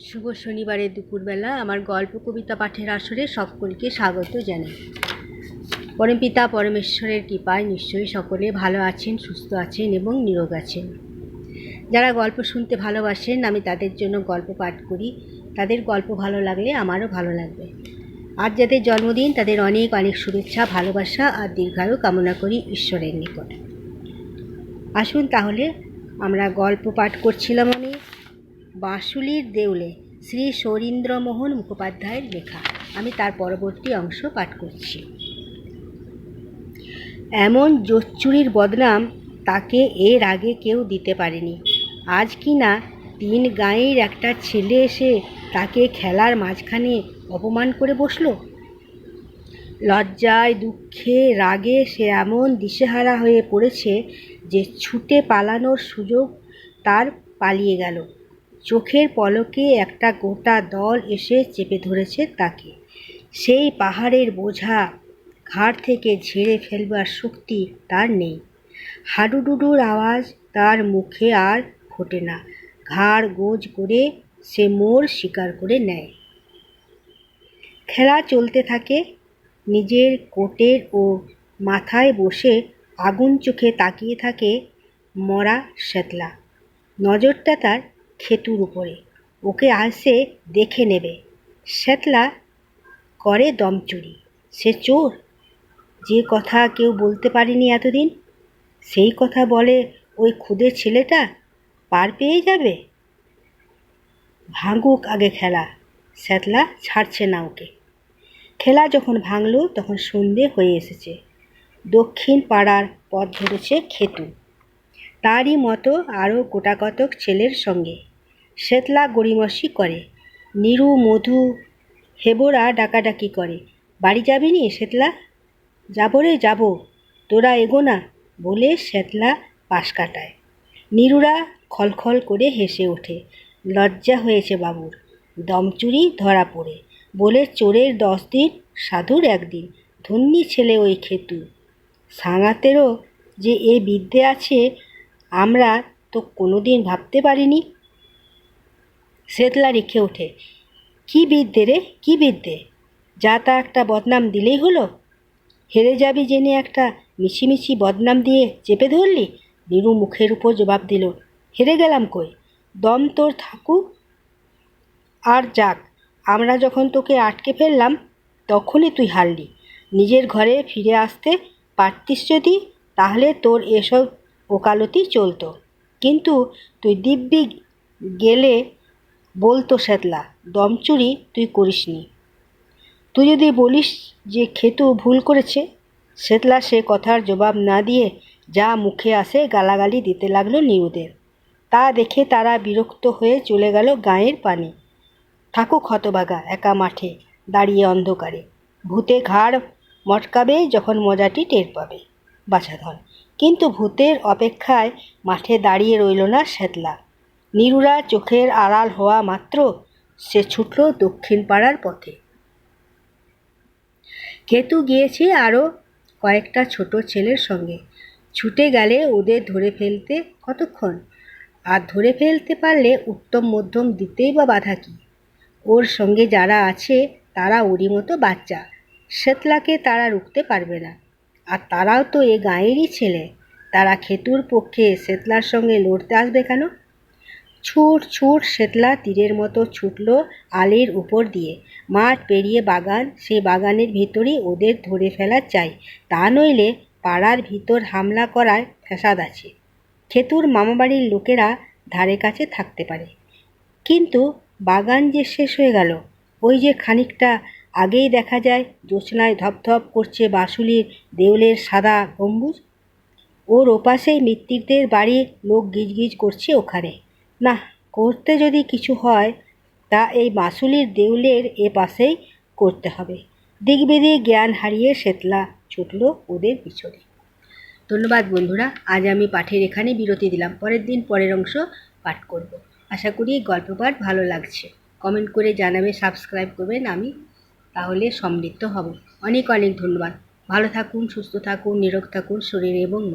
শুভ শনিবারের দুপুরবেলা আমার গল্প কবিতা পাঠের আসরে সকলকে স্বাগত জানাই। পরমপিতা পরমেশ্বরের কৃপায় নিশ্চয়ই সকলে ভালো আছেন, সুস্থ আছেন এবং নিরোগ আছেন। যারা গল্প শুনতে ভালোবাসেন, আমি তাদের জন্য গল্প পাঠ করি। তাদের গল্প ভালো লাগলে আমারও ভালো লাগবে। আর যাদের জন্মদিন, তাদের অনেক অনেক শুভেচ্ছা, ভালোবাসা আর দীর্ঘায়ু কামনা করি ঈশ্বরের নিকট। আসুন তাহলে আমরা গল্প পাঠ করছিলাম বাঁশুলির দেউলে শ্রী সৌরীন্দ্রমোহন মুখোপাধ্যায়ের লেখা। আমি তার পরবর্তী অংশ পাঠ করছি। এমন জোচ্চুরির বদনাম তাকে এর আগে কেউ দিতে পারেনি। আজ কি না তিন গাঁয়ের একটা ছেলে এসে তাকে খেলার মাঝখানে অপমান করে বসল? লজ্জায়, দুঃখে, রাগে সে এমন দিশেহারা হয়ে পড়েছে যে ছুটে পালানোর সুযোগ তার পালিয়ে গেল। চোখের পলকে একটা গোটা দল এসে চেপে ধরেছে তাকে। সেই পাহাড়ের বোঝা ঘাড় থেকে ঝেড়ে ফেলবার শক্তি তার নেই। হাডুডুডুর আওয়াজ তার মুখে আর ফোটে না। ঘাড় গোজ করে সে মোর শিকার করে নেয়। খেলা চলতে থাকে। নিজের কোটের ও মাথায় বসে আগুন চোখে তাকিয়ে থাকে মরা শ্বেতলা। নজরটা তার খেতুর উপরে। ওকে আসে দেখে নেবে। শ্যাতলা করে দম চুরি সে চোর? যে কথা কেউ বলতে পারেনি এতদিন? সেই কথা বলে ওই খুদের ছেলেটা পার পেয়ে যাবে? ভাঙুক আগে খেলা। শ্যাতলা ছাড়ছে না ওকে। খেলা যখন ভাঙল, তখন সন্ধে হয়ে এসেছে। দক্ষিণ পাড়ার পথ ধরেছে খেতু তারই মতো আরও গোটাকতক ছেলের সঙ্গে। শ্বেতলা গড়িমসি করে। নিরু, মধু, হেবরা ডাকাডাকি করে। বাড়ি যাবি নি শ্বেতলা যাব রে যাব। তোরা এগো না বলে শ্বেতলা পাশ কাটায়। নিরুরা খলখল করে হেসে ওঠে। লজ্জা হয়েছে বাবুর। দমচুরি ধরা পড়ে। বলে চোরের দশ দিন, সাধুর একদিন। ধন্যী ছেলে ওই খেতু। সাঙাতেরও যে এ বিদ্যে আছে, আমরা তো কোনোদিন ভাবতে পারিনি। শ্বেতলা রেখে ওঠে। কি বিদ্যে রে, কি বিদ্যে? যা তা একটা বদনাম দিলেই হলো? হেরে যাবি জেনে একটা মিছিমিছি বদনাম দিয়ে চেপে ধরলি? নিরু মুখের উপর জবাব দিল, হেরে গেলাম কই? দম তোর থাকুক। আর যাক, আমরা যখন তোকে আটকে ফেললাম, তখনই তুই হারলি। নিজের ঘরে ফিরে আসতে পারতিস যদি, তাহলে তোর এসব ওকালতি চলতো। কিন্তু তুই দিব্যি গেলে বলতো শ্যাতলা দমচুরি তুই করিসনি। তুই যদি বলিস যে খেতু ভুল করেছে? শ্বেতলা সে কথার জবাব না দিয়ে যা মুখে আসে গালাগালি দিতে লাগল নিউদের। তা দেখে তারা বিরক্ত হয়ে চলে গেল গায়ের পানে। থাকুক হতবাগা একা মাঠে, দাঁড়িয়ে অন্ধকারে। ভূতে ঘাড় মটকাবে যখন মজাটি টের পাবে বাছাধন কিন্তু ভূতের অপেক্ষায় মাঠে দাঁড়িয়ে রইল না শ্বেতলা নিরুরা চোখের আড়াল হওয়া মাত্র সে ছুটল দক্ষিণ পাড়ার পথে। কেতু গিয়েছে আরও কয়েকটা ছোট ছেলের সঙ্গে। ছুটে গেলে ওদের ধরে ফেলতে কতক্ষণ? আর ধরে ফেলতে পারলে উত্তম মধ্যম দিতেই বা বাধা কী? ওর সঙ্গে যারা আছে, তারা ওরই মতো বাচ্চা। শ্বেতলাকে তারা রুখতে পারবে না। আর তারাও তো এ গাঁয়েরই ছেলে। তারা খেতুর পক্ষে শ্বেতলার সঙ্গে লড়তে আসবে কেন? ছুট ছুট শেতলা তীরের মতো ছুটল আলির উপর দিয়ে। মাঠ পেরিয়ে বাগান সেই বাগানের ভিতরই ওদের ধরে ফেলা চাই। তা নইলে পাড়ার ভিতর হামলা করার ফ্যাসাদ আছে। খেতুর মামাবাড়ির লোকেরা ধারে কাছে থাকতে পারে। কিন্তু বাগান যে শেষ হয়ে গেল, ওই যে খানিকটা আগেই দেখা যায় জ্যোৎস্নায় ধপধপ করছে বাঁশুলির দেউলের সাদা গম্বুজ। ওর ওপাশেই মৃত্যুদের বাড়ি লোক গিজগিজ করছে ওখানে। না, করতে যদি কিছু হয়, তা এই বাঁশুলির দেউলের এ পাশেই করতে হবে। দিগবেদে জ্ঞান হারিয়ে শ্বেতলা ছুটল ওদের পিছনে। ধন্যবাদ বন্ধুরা, আজ আমি পাঠের এখানে বিরতি দিলাম। পরের দিন পরের অংশ পাঠ করব। আশা করি গল্প পাঠ ভালো লাগছে। কমেন্ট করে জানাবে, সাবস্ক্রাইব করবেন আমি, তাহলে সমৃদ্ধ হব। অনেক অনেক ধন্যবাদ। ভালো থাকুন, সুস্থ থাকুন, নিরোগ থাকুন, শরীর এবং